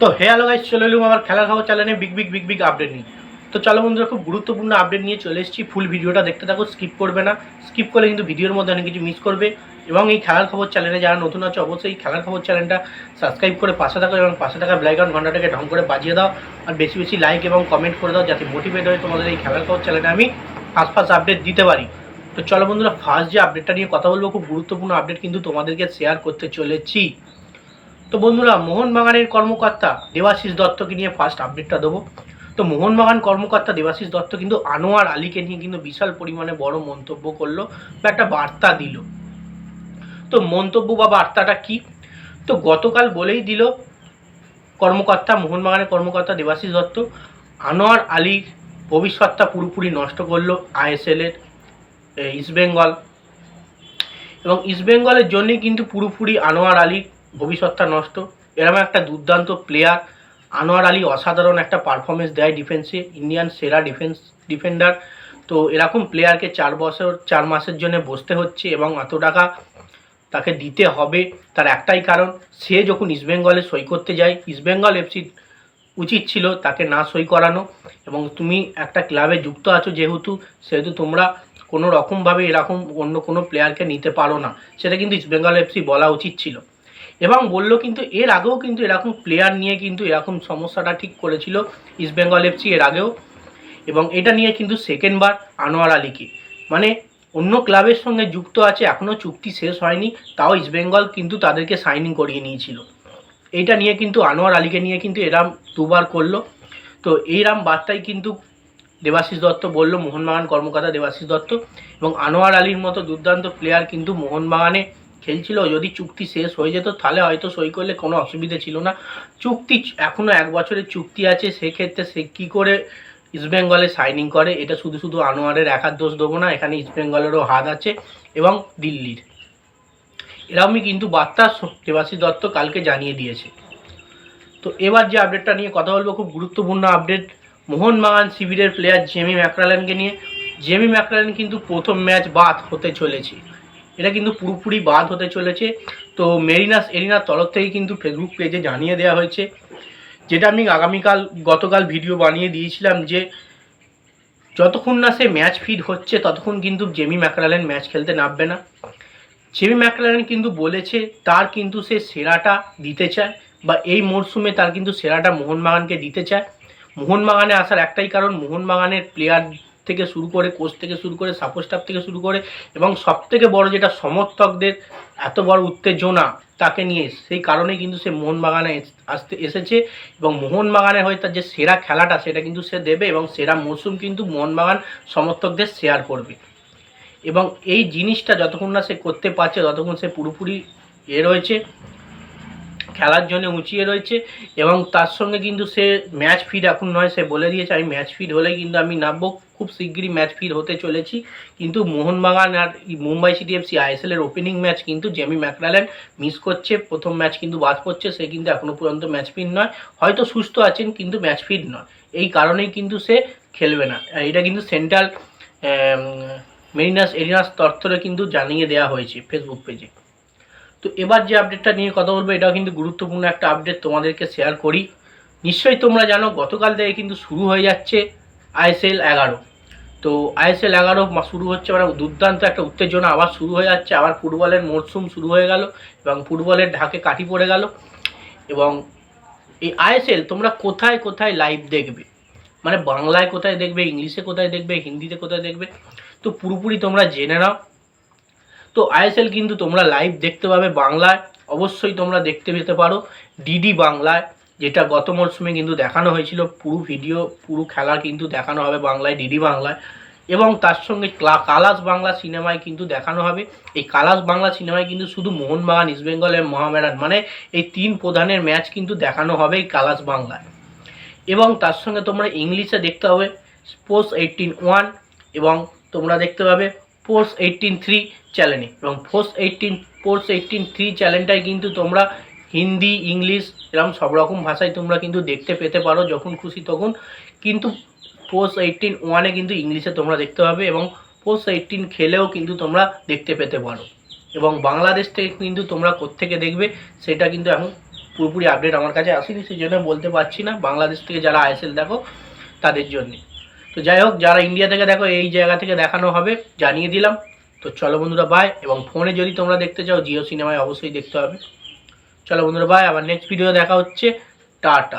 তো হে hello guys চলে এলুম আমার খেলার খবর চ্যানেলে big big big big update নিয়ে। তো চলো বন্ধুরা, খুব গুরুত্বপূর্ণ আপডেট নিয়ে চলে এসেছি। ফুল ভিডিওটা দেখতে থাকো স্কিপ করবে না। স্কিপ করলে কিন্তু ভিডিওর মধ্যে অনেক কিছু মিস করবে। এবং এই খেলার খবর চ্যানেলে যারা নতুন আছে, অবশ্যই এই খেলার খবর চ্যানেলটা সাবস্ক্রাইব করে পাশে থাকো এবং পাশে থাকা ব্লাইকন ঘন্টাটাকে ঢং করে বাজিয়ে দাও। আর বেশি বেশি লাইক এবং কমেন্ট করে দাও, যাতে মোটিভেট হয়ে তোমাদের এই খেলার খবর চ্যানেলে আমি ফার্স্ট ফার্স্ট আপডেট দিতে পারি। তো চলো বন্ধুরা ফার্স্ট যে আপডেটটা নিয়ে কথা বলব, খুব গুরুত্বপূর্ণ আপডেট কিন্তু তোমাদেরকে শেয়ার করতে চলেছি। তো বন্ধুরা, মোহনবাগানের কর্মকর্তা দেবাশিস দত্তকে নিয়ে ফার্স্ট আপডেটটা দেবো। তো মোহনবাগান কর্মকর্তা দেবাশিস দত্ত কিন্তু আনোয়ার আলীকে নিয়ে কিন্তু বিশাল পরিমাণে বড় মন্তব্য করল বা একটা বার্তা দিল। তো মন্তব্য বা বার্তাটা কি? তো গতকাল বলেই দিল কর্মকর্তা, মোহনবাগানের কর্মকর্তা দেবাশিস দত্ত, আনোয়ার আলীর ভবিষ্যৎটা পুরোপুরি নষ্ট করল আইএসএলের ইস্টবেঙ্গল এবং ইস্টবেঙ্গলের জন্যই কিন্তু পুরোপুরি আনোয়ার আলীর ভবিষ্যৎটা নষ্ট। এরকম একটা দুর্দান্ত প্লেয়ার আনোয়ার আলী অসাধারণ একটা পারফরমেন্স দেয় ডিফেন্সে ইন্ডিয়ান সেরা ডিফেন্স ডিফেন্ডার তো এরকম প্লেয়ারকে চার বছর, চার মাসের জন্য বসতে হচ্ছে এবং এত টাকা তাকে দিতে হবে তার একটাই কারণ, সে যখন ইস্টবেঙ্গলে সই করতে যায় ইস্টবেঙ্গল এফসি উচিত ছিল তাকে না সই করানো এবং তুমি একটা ক্লাবে যুক্ত আছো যেহেতু, সেহেতু তোমরা কোনো রকমভাবে এরকম অন্য কোনো প্লেয়ারকে নিতে পারো না। সেটা কিন্তু ইস্টবেঙ্গল এফসি বলা উচিত ছিল। এবং বলল কিন্তু এর আগেও কিন্তু এরকম প্লেয়ার নিয়ে কিন্তু এরকম সমস্যাটা ঠিক করেছিল ইস্টবেঙ্গল এফসি এর আগেও। এবং এটা নিয়ে কিন্তু সেকেন্ডবার আনোয়ার আলীকে। মানে অন্য ক্লাবের সঙ্গে যুক্ত আছে এখনও চুক্তি শেষ হয়নি, তাও ইস্টবেঙ্গল কিন্তু তাদেরকে সাইনিং করিয়ে নিয়েছিল। এইটা নিয়ে কিন্তু আনোয়ার আলীকে নিয়ে কিন্তু এরাম দুবার করল। তো এইরাম বার্তাই কিন্তু দেবাশিস দত্ত বলল, মোহনবাগান কর্মকর্তা দেবাশিস দত্ত। এবং আনোয়ার আলীর মতো দুর্দান্ত প্লেয়ার কিন্তু মোহনবাগানে খেলছিল, যদি চুক্তি শেষ হয়ে যেত তাহলে হয়তো সই করলে কোনো অসুবিধা ছিল না। চুক্তি এখনও এক বছরের চুক্তি আছে, সেক্ষেত্রে সে কী করে ইস্টবেঙ্গলে সাইনিং করে? এটা শুধু শুধু আনোয়ারের একার দোষ দেবো না, এখানে ইস্টবেঙ্গলেরও হাত আছে এবং দিল্লির। এরকমই কিন্তু বার্তা দেবাশিস দত্ত কালকে জানিয়ে দিয়েছে। তো এবার যে আপডেটটা নিয়ে কথা বলব, খুব গুরুত্বপূর্ণ আপডেট মোহনবাগান শিবিরের প্লেয়ার জেমি ম্যাকরালেনকে নিয়ে। জেমি ম্যাকরালেন কিন্তু প্রথম ম্যাচ বাদ হতে চলেছে। এটা কিন্তু পুরোপুরি বাদ হতে চলেছে। তো মেরিনাস এরিনার তরফ থেকে কিন্তু ফেসবুক পেজে জানিয়ে দেওয়া হয়েছে, যেটা আমি আগামীকাল, গতকাল ভিডিও বানিয়ে দিয়েছিলাম যে, যতক্ষণ না সে ম্যাচ ফিট হচ্ছে, ততক্ষণ কিন্তু জেমি ম্যাকরালেন ম্যাচ খেলতে নামবে না। জেমি ম্যাকরালেন কিন্তু বলেছে, তার কিন্তু সে সেরাটা দিতে চায়, বা এই মরশুমে তার কিন্তু সেরাটা মোহনবাগানকে দিতে চায়। মোহনবাগানে আসার একটাই কারণ, মোহনবাগানের প্লেয়ার থেকে শুরু করে কোচ থেকে শুরু করে সাপোর্ট স্টাফ থেকে শুরু করে এবং সব থেকে বড় যেটা সমর্থকদের এত বড় উত্তেজনা তাকে নিয়ে, সেই কারণেই কিন্তু সে মোহনবাগানে আসতে এসেছে এবং মোহনবাগানের হয়ে তার যে সেরা খেলাটা সেটা কিন্তু সে দেবে এবং সেরা মরশুম কিন্তু মোহনবাগান সমর্থকদের শেয়ার করবে। এবং এই জিনিসটা যতক্ষণ না সে করতে পারছে, ততক্ষণ সে পুরোপুরি এ রয়েছে। খেলার জন্য উঁচিয়ে রয়েছে এবং তার সঙ্গে কিন্তু সে ম্যাচ ফিট এখন নয়, সে বলে দিয়েছে, আমি ম্যাচ ফিট হলেই কিন্তু আমি নামবো। খুব শিগগিরই ম্যাচ ফিট হতে চলেছি। কিন্তু মোহনবাগান আর মুম্বাই সিটি এফসি আইএসএল এর ওপেনিং ম্যাচ কিন্তু জেমি ম্যাকরালেন মিস করছে। প্রথম ম্যাচ কিন্তু বাদ পড়ছে, সে কিন্তু এখনও পর্যন্ত ম্যাচ ফিট নয়। হয়তো সুস্থ আছেন, কিন্তু ম্যাচ ফিট নয়। এই কারণেই কিন্তু সে খেলবে না। এটা কিন্তু সেন্ট্রাল মেরিনাস, এরিনাস তরফে কিন্তু জানিয়ে দেওয়া হয়েছে ফেসবুক পেজে তো এবার যে আপডেটটা নিয়ে কথা বলব, এটাও কিন্তু গুরুত্বপূর্ণ একটা আপডেট তোমাদেরকে শেয়ার করি। নিশ্চয়ই তোমরা জানো, গতকাল থেকে কিন্তু শুরু হয়ে যাচ্ছে আইএসএল এগারো। তো আইএসএল এগারো শুরু হচ্ছে মানে দুর্দান্ত একটা উত্তেজনা, আবার শুরু হয়ে যাচ্ছে, আবার ফুটবলের মরশুম শুরু হয়ে গেল এবং ফুটবলের ঢাকে কাঠি পড়ে গেল। এবং এই আইএসএল তোমরা কোথায় কোথায় লাইভ দেখবে? মানে বাংলায় কোথায় দেখবে, ইংলিশে কোথায় দেখবে, হিন্দিতে কোথায় দেখবে? তো পুরোপুরি তোমরা জেনে নাও। তো আইএসএল কিন্তু তোমরা লাইভ দেখতে পাবে বাংলায়। অবশ্যই তোমরা দেখতে পেতে পারো। ডিডি বাংলায়, যেটা গত মরশুমে কিন্তু দেখানো হয়েছিল। পুরো ভিডিও পুরো খেলা কিন্তু দেখানো হবে বাংলায় ডিডি বাংলায়। এবং তার সঙ্গে ক্লা- কালাস বাংলা সিনেমায় কিন্তু দেখানো হবে। এই কালাস বাংলা সিনেমায় কিন্তু শুধু মোহনবাগান ইস্টবেঙ্গল এবং মহামেডান মানে এই তিন প্রধানের ম্যাচ কিন্তু দেখানো হবে এই কালাস বাংলায়। এবং তার সঙ্গে তোমরা ইংলিশে দেখতে হবে স্পোর্টস এইটিন ওয়ান এবং তোমরা দেখতে পাবে ফোর্স এইটিন থ্রি চ্যানেলে এবং sports eighteen sports eighteen three চ্যানেলটাই কিন্তু তোমরা হিন্দি, ইংলিশ এরকম সব রকম ভাষায় তোমরা কিন্তু দেখতে পেতে পারো যখন খুশি তখন। কিন্তু ফোর্স এইটিন ওয়ানে কিন্তু ইংলিশে তোমরা দেখতে পাবে এবং ফোর্স এইটিন খেলেও কিন্তু তোমরা দেখতে পেতে পারো। এবং বাংলাদেশ থেকে কিন্তু তোমরা কোত্থেকে দেখবে সেটা কিন্তু এখন পুরোপুরি আপডেট আমার কাছে আসেনি সেই জন্য বলতে পারছি না। বাংলাদেশ থেকে যারা আইএসএল দেখো, তাদের জন্যে। তো যাই হোক, যারা ইন্ডিয়া থেকে দেখো, এই জায়গা থেকে দেখানো হবে, জানিয়ে দিলাম। তো চলো বন্ধুরা বাই এবং ফোনে যদি তোমরা দেখতে চাও, জিও সিনেমায় অবশ্যই দেখতে হবে। চলো বন্ধুরা বাই আবার নেক্সট ভিডিও দেখা হচ্ছে। টাটা।